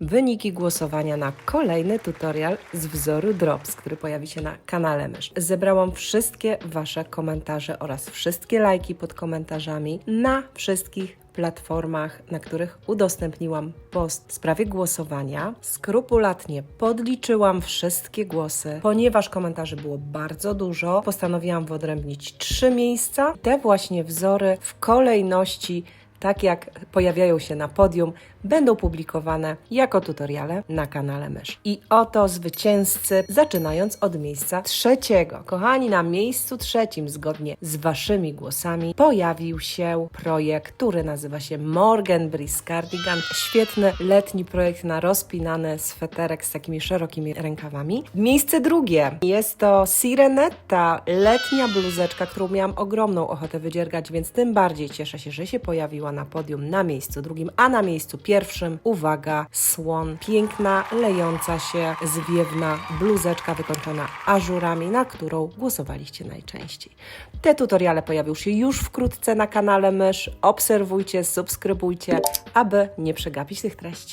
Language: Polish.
wyniki głosowania na kolejny tutorial z wzoru Drops, który pojawi się na kanale Mysz. Zebrałam wszystkie Wasze komentarze oraz wszystkie lajki pod komentarzami na wszystkich platformach, na których udostępniłam post w sprawie głosowania. Skrupulatnie podliczyłam wszystkie głosy. Ponieważ komentarzy było bardzo dużo, postanowiłam wyodrębnić trzy miejsca. Te właśnie wzory w kolejności tak jak pojawiają się na podium, będą publikowane jako tutoriale na kanale Mysz. I oto zwycięzcy, zaczynając od miejsca trzeciego. Kochani, na miejscu trzecim, zgodnie z Waszymi głosami, pojawił się projekt, który nazywa się Morgan Breeze Cardigan. Świetny letni projekt na rozpinany sweterek z takimi szerokimi rękawami. Miejsce drugie jest to Sirenetta, letnia bluzeczka, którą miałam ogromną ochotę wydziergać, więc tym bardziej cieszę się, że się pojawiła na podium na miejscu drugim, a na miejscu pierwszym, uwaga, słon. Piękna, lejąca się, zwiewna bluzeczka wykończona ażurami, na którą głosowaliście najczęściej. Te tutoriale pojawią się już wkrótce na kanale Mysz. Obserwujcie, subskrybujcie, aby nie przegapić tych treści.